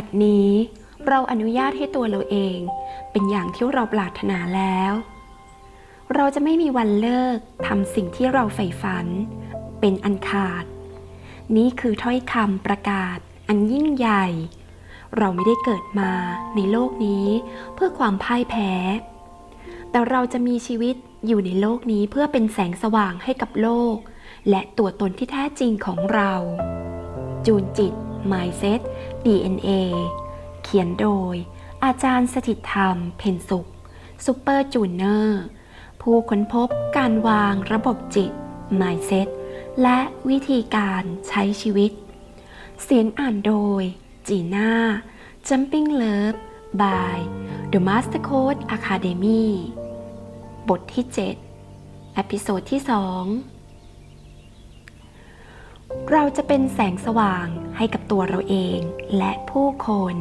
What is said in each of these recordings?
บัดนี้เราอนุญาตให้ตัวเราเอง เป็นอย่างที่เราปรารถนาแล้ว เราจะไม่มีวันเลิกทำสิ่งที่เราใฝ่ฝัน เป็นอันขาด นี่คือถ้อยคำประกาศอันยิ่งใหญ่ เราไม่ได้เกิดมาในโลกนี้เพื่อความพ่ายแพ้ แต่เราจะมีชีวิตอยู่ในโลกนี้เพื่อเป็นแสงสว่างให้กับโลก และตัวตนที่แท้จริงของเรา จูนจิต Mindset DNA เขียนโดย อาจารย์สถิตธรรม เพนสุขซูเปอร์จูเนอร์ผู้ค้นพบการวางระบบจิต Mindset และวิธีการใช้ชีวิต เสียงอ่านโดย จีน่า Jumping Love by The Master Code Academy บทที่7เอพิโซดที่ 2 เราจะเป็นแสงสว่างให้กับตัวเราเองและผู้คน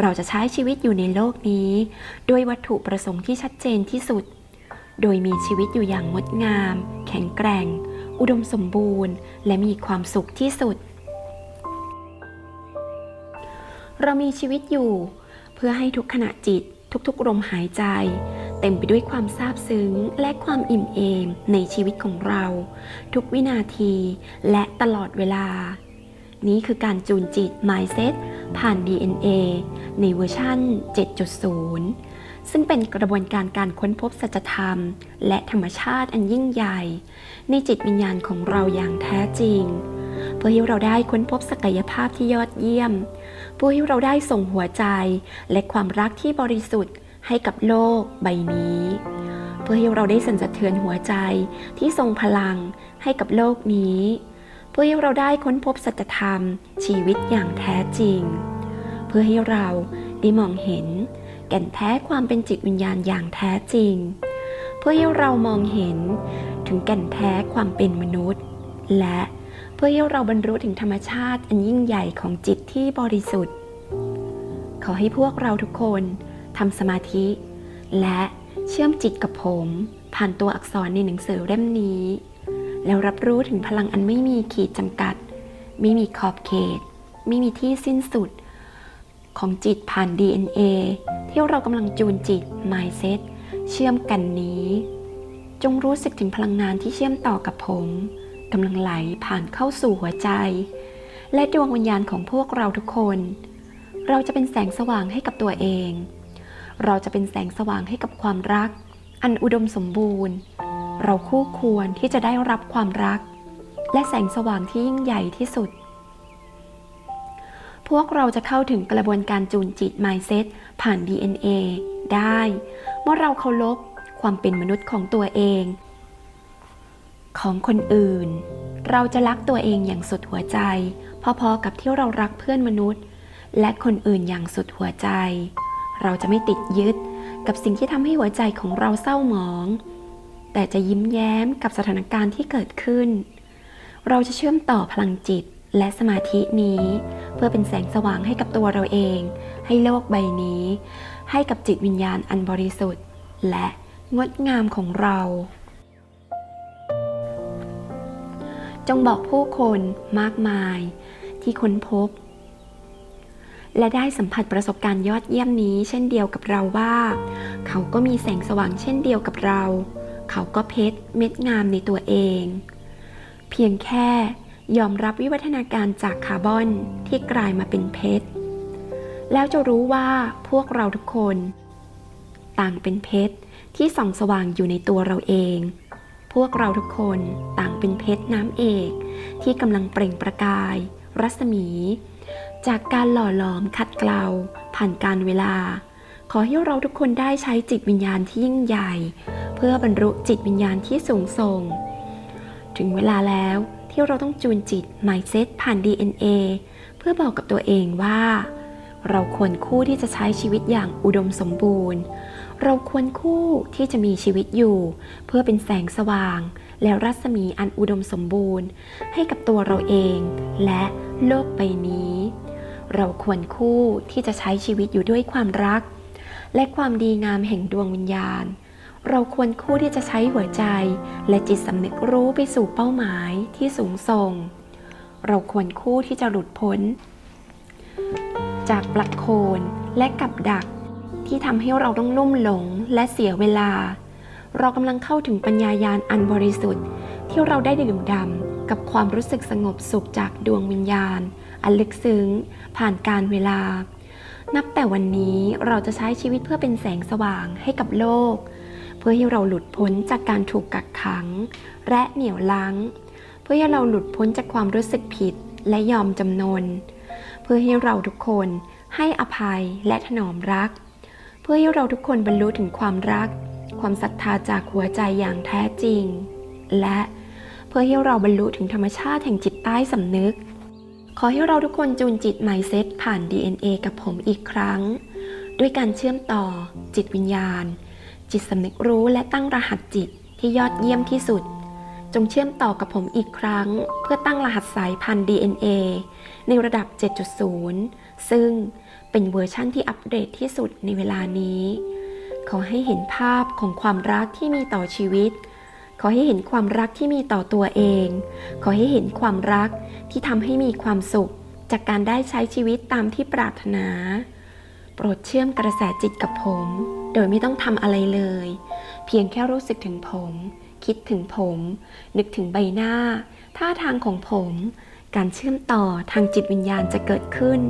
เราจะใช้ชีวิตอยู่ในโลกนี้ ด้วยวัตถุประสงค์ที่ชัดเจนที่สุด โดยมีชีวิตอยู่อย่างงดงาม แข็งแกร่ง อุดมสมบูรณ์ และมีความสุขที่สุด เรามีชีวิตอยู่ เพื่อให้ทุกขณะจิตทุกๆลมหายใจ เต็มไปด้วยความซาบซึ้งและความอิ่มเอมในชีวิตของเรา ทุกวินาทีและตลอดเวลา นี้คือการจูนจิต Mindset ผ่าน DNA ในเวอร์ชั่น 7.0 ซึ่งเป็นกระบวนการการค้นพบสัจธรรม และธรรมชาติอันยิ่งใหญ่ ในจิตวิญญาณของเราอย่างแท้จริง เพื่อให้เราได้ค้นพบศักยภาพที่ยอดเยี่ยม เพื่อให้เราได้ส่งหัวใจและความรักที่บริสุทธิ์ ให้กับโลกใบนี้ เพื่อให้เราได้สั่นสะเทือนหัวใจที่ทรงพลังให้กับโลกนี้ เพื่อให้เราได้ค้นพบสัจธรรมชีวิตอย่างแท้จริง เพื่อให้เราได้มองเห็นแก่นแท้ความเป็นจิตวิญญาณอย่างแท้จริง เพื่อให้เรามองเห็นถึงแก่นแท้ความเป็นมนุษย์ และเพื่อให้เราบรรลุถึงธรรมชาติอันยิ่งใหญ่ของจิตที่บริสุทธิ์ ขอให้พวกเราทุกคน ทำสมาธิ และเชื่อมจิตกับผม ผ่านตัวอักษรในหนังสือเล่มนี้ แล้วรับรู้ถึงพลังอันไม่มีขีดจำกัด ไม่มีขอบเขต ไม่มีที่สิ้นสุด ของจิตผ่าน DNA ที่เรากำลังจูนจิต Mindset เชื่อมกันนี้ จงรู้สึกถึงพลังงานที่เชื่อมต่อกับผมกำลังไหลผ่านเข้าสู่หัวใจ และดวงวิญญาณของพวกเราทุกคน เราจะเป็นแสงสว่างให้กับตัวเอง เราจะเป็นแสงสว่างให้กับความรัก อันอุดมสมบูรณ์ เราคู่ควรที่จะได้รับความรัก และแสงสว่างที่ยิ่งใหญ่ที่สุด พวกเราจะเข้าถึงกระบวนการจูนจิต Mindset ผ่าน DNA ได้ เมื่อเราเคารพความเป็นมนุษย์ของตัวเอง ของคนอื่น เราจะรักตัวเองอย่างสุดหัวใจ พอๆกับที่เรารักเพื่อนมนุษย์ และคนอื่นอย่างสุดหัวใจ เราจะไม่ติดยึดกับสิ่งที่ทำให้หัวใจของเราเศร้าหมอง แต่จะยิ้มแย้มกับสถานการณ์ที่เกิดขึ้น เราจะเชื่อมต่อพลังจิตและสมาธินี้ เพื่อเป็นแสงสว่างให้กับตัวเราเอง ให้โลกใบนี้ ให้กับจิตวิญญาณอันบริสุทธิ์ และงดงามของเรา จงบอกผู้คนมากมายที่ค้นพบ และได้สัมผัสประสบการณ์ยอดเยี่ยมนี้ เช่นเดียวกับเราว่า เขาก็มีแสงสว่างเช่นเดียวกับเรา เขาก็เพชรเม็ดงามในตัวเอง เพียงแค่ยอมรับวิวัฒนาการจากคาร์บอนที่กลายมาเป็นเพชร แล้วจะรู้ว่าพวกเราทุกคน ต่างเป็นเพชรที่ส่องสว่างอยู่ในตัวเราเอง พวกเราทุกคนต่างเป็นเพชรน้ำเอก ที่กำลังเปล่งประกาย รัศมี จากการหล่อหลอมขัดเกลา ผ่านการเวลา ขอให้เราทุกคนได้ใช้จิตวิญญาณที่ยิ่งใหญ่ เพื่อบรรลุจิตวิญญาณที่สูงส่ง ถึงเวลาแล้วที่เราต้องจูนจิต Mindset ผ่าน DNA เพื่อบอกกับตัวเองว่า เราควรคู่ที่จะใช้ชีวิตอย่างอุดมสมบูรณ์ เราควรคู่ที่จะมีชีวิตอยู่ เพื่อเป็นแสงสว่าง และรัศมีอันอุดมสมบูรณ์ ให้กับตัวเราเองและ โลกใบนี้ เราควรคู่ที่จะใช้ชีวิตอยู่ด้วยความรัก และความดีงามแห่งดวงวิญญาณ เราควรคู่ที่จะใช้หัวใจ และจิตสำนึกรู้ไปสู่เป้าหมายที่สูงส่ง เราควรคู่ที่จะหลุดพ้น จากปลักโคนและกับดักที่ทำให้เราต้องลุ่มหลงและเสียเวลา เรากำลังเข้าถึงปัญญายาณอันบริสุทธิ์ ที่เราได้ดื่มด่ำ กับความรู้สึกสงบสุขจากดวงวิญญาณ อันลึกซึ้ง ผ่านการเวลา นับแต่วันนี้เราจะใช้ชีวิตเพื่อเป็นแสงสว่างให้กับโลก เพื่อให้เราหลุดพ้นจากการถูกกักขัง และเหนี่ยวลังเพื่อให้เราหลุดพ้นจากความรู้สึกผิดและยอมจำนน เพื่อให้เราทุกคนให้อภัยและถนอมรัก เพื่อให้เราทุกคนบรรลุถึงความรัก ความศรัทธาจากหัวใจอย่างแท้จริง และ เพื่อให้เราบรรลุถึงธรรมชาติแห่งจิตใต้สำนึก ขอให้เราทุกคนจูนจิต mindset ผ่าน DNA กับผมอีกครั้ง ด้วยการเชื่อมต่อ จิตวิญญาณ จิตสำนึกรู้และตั้งรหัสจิตที่ยอดเยี่ยมที่สุด จงเชื่อมต่อกับผมอีกครั้ง เพื่อตั้งรหัสสายพันธุ์ DNA ในระดับ 7.0 ซึ่งเป็นเวอร์ชั่นที่อัปเดตที่สุดในเวลานี้ ขอให้เห็นภาพของความรักที่มีต่อชีวิต ขอให้เห็นความรักที่มีต่อตัวเอง ขอให้เห็นความรักที่ทำให้มีความสุข จากการได้ใช้ชีวิตตามที่ปรารถนา โปรดเชื่อมกระแสจิตกับผม โดยไม่ต้องทำอะไรเลย เพียงแค่รู้สึกถึงผม คิดถึงผม นึกถึงใบหน้า ท่าทางของผม การเชื่อมต่อทางจิตวิญญาณจะเกิดขึ้น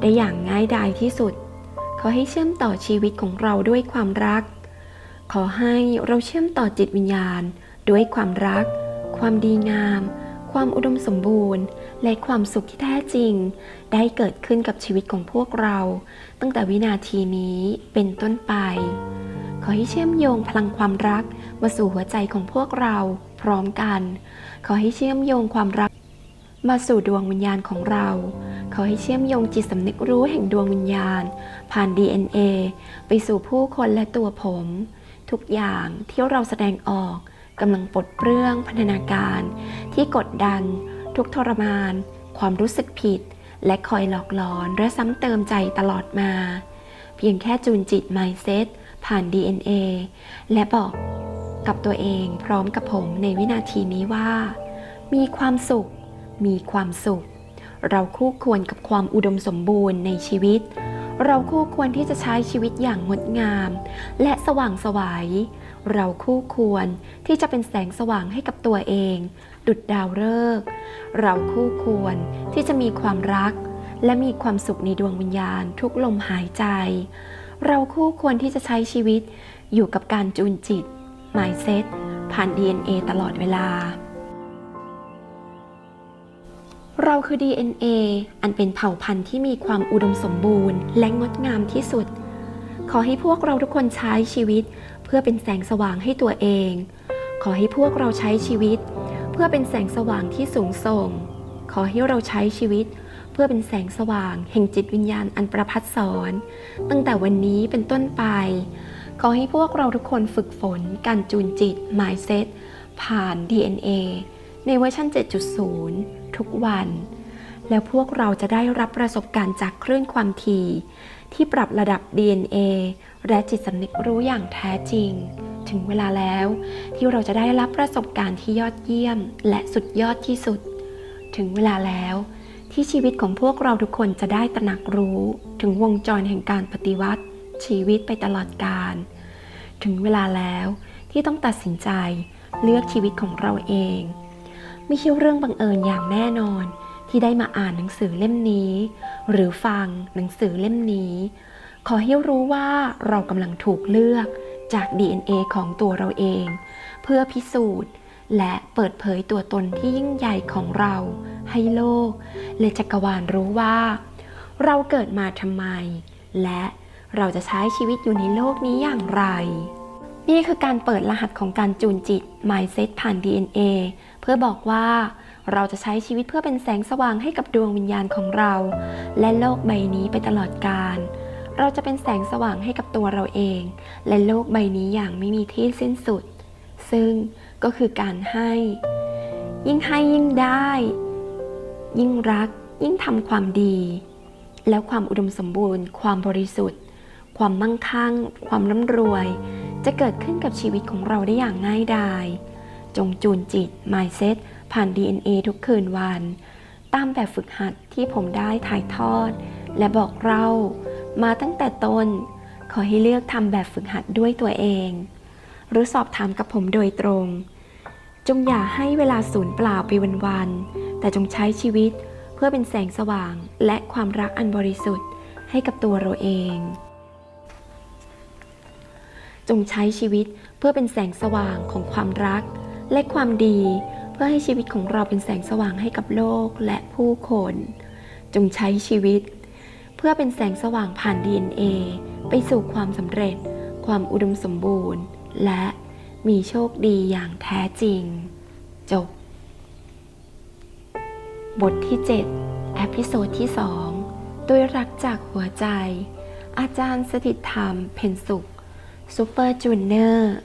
ได้อย่างง่ายดายที่สุด ขอให้เชื่อมต่อชีวิตของเราด้วยความรัก ขอให้เราเชื่อมต่อจิตวิญญาณ ด้วยความรัก ความดีงาม ความอุดมสมบูรณ์ และความสุขที่แท้จริง ได้เกิดขึ้นกับชีวิตของพวกเรา ตั้งแต่วินาทีนี้เป็นต้นไป ขอให้เชื่อมโยงพลังความรักมาสู่หัวใจของพวกเราพร้อมกัน ขอให้เชื่อมโยงความรัก มาสู่ดวงวิญญาณของเราขอให้เชื่อมโยงจิตสำนึกรู้แห่งดวงวิญญาณ ผ่าน DNA ไปสู่ผู้คนและตัวผม ทุกอย่างที่เราแสดงออกกำลังปลดเปลื้องพันธนาการ ที่กดดัน ทุกทรมาน ความรู้สึกผิด และคอยหลอกหลอนและซ้ำเติมใจตลอดมา เพียงแค่จูนจิต mindset ผ่าน DNA และบอกกับตัวเองพร้อมกับผมในวินาทีนี้ว่า มีความสุข มีความสุข เราคู่ควรกับความอุดมสมบูรณ์ในชีวิต เราคู่ควรที่จะใช้ชีวิตอย่างงดงาม และสว่างไสวยัย เราคู่ควรที่จะเป็นแสงสว่างให้กับตัวเอง ดุดดาวฤกษ์เราคู่ควรที่จะมีความรัก และมีความสุขในดวงวิญญาณทุกลมหายใจ เราคู่ควรที่จะใช้ชีวิตอยู่กับการจูนจิต mindset ผ่าน DNA ตลอดเวลา เราคือ DNA อันเป็นเผ่าพันธุ์ที่มีความอุดมสมบูรณ์ และงดงามที่สุด ขอให้พวกเราทุกคนใช้ชีวิต เพื่อเป็นแสงสว่างให้ตัวเอง ขอให้พวกเราใช้ชีวิต เพื่อเป็นแสงสว่างที่สูงส่ง ขอให้เราใช้ชีวิต เพื่อเป็นแสงสว่าง แห่งจิตวิญญาณอันประพัดสอน ตั้งแต่วันนี้เป็นต้นไป ขอให้พวกเราทุกคนฝึกฝน การจูนจิต mindset ผ่าน DNA ในเวอร์ชัน7.0 ทุกวัน แล้วพวกเราจะได้รับประสบการณ์จากคลื่นความถี่ที่ปรับระดับ DNA และจิตสำนึกรู้อย่างแท้จริง ถึงเวลาแล้วที่เราจะได้รับประสบการณ์ที่ยอดเยี่ยม และสุดยอดที่สุด ถึงเวลาแล้วที่ชีวิตของพวกเราทุกคนจะได้ตระหนักรู้ ถึงวงจรแห่งการปฏิวัติ ชีวิตไปตลอดกาลถึงเวลาแล้วที่ต้องตัดสินใจเลือกชีวิตของเราเอง ไม่ใช่เรื่องบังเอิญอย่างแน่นอน ที่ได้มาอ่านหนังสือเล่มนี้ หรือฟังหนังสือเล่มนี้ ขอให้รู้ว่าเรากำลังถูกเลือกจาก DNA ของตัวเราเอง เพื่อพิสูจน์และเปิดเผยตัวตนที่ยิ่งใหญ่ของเราให้โลก และจักรวาลรู้ว่า เราเกิดมาทำไม และเราจะใช้ชีวิตอยู่ในโลกนี้อย่างไร นี่คือการเปิดรหัสของการจูนจิต mindset ผ่าน DNA เพื่อบอกว่าเราจะใช้ชีวิตเพื่อเป็นแสงสว่างให้กับดวงวิญญาณของเรา และโลกใบนี้ไปตลอดกาลเราจะเป็นแสงสว่างให้กับตัวเราเอง และโลกใบนี้อย่างไม่มีที่สิ้นสุด ซึ่งก็คือการให้ ยิ่งให้ยิ่งได้ ยิ่งรัก ยิ่งทำความดี แล้วความอุดมสมบูรณ์ ความบริสุทธิ์ ความมั่งคั่ง ความร่ำรวย จะเกิดขึ้นกับชีวิตของเราได้อย่างง่ายดาย จงจูนจิต mindset ผ่าน DNA ทุกคืนวัน ตามแบบฝึกหัดที่ผมได้ถ่ายทอด และบอกเรามาตั้งแต่ต้น ขอให้เลือกทำแบบฝึกหัดด้วยตัวเอง หรือสอบถามกับผมโดยตรง จงอย่าให้เวลาสูญเปล่าไปวันๆแต่จงใช้ชีวิตเพื่อเป็นแสงสว่างและความรักอันบริสุทธิ์ให้กับตัวเราเอง จงใช้ชีวิตเพื่อเป็นแสงสว่างของความรัก และความดี เพื่อให้ชีวิตของเราเป็นแสงสว่างให้กับโลกและผู้คน จงใช้ชีวิต เพื่อเป็นแสงสว่างผ่าน DNA ไปสู่ความสำเร็จ ความอุดมสมบูรณ์ และมีโชคดีอย่างแท้จริง จบ บทที่ 7 แอพิโซดที่ 2 ด้วยรักจากหัวใจ อาจารย์สถิตธรรม เพนสุข ซูเปอร์จูเนอร์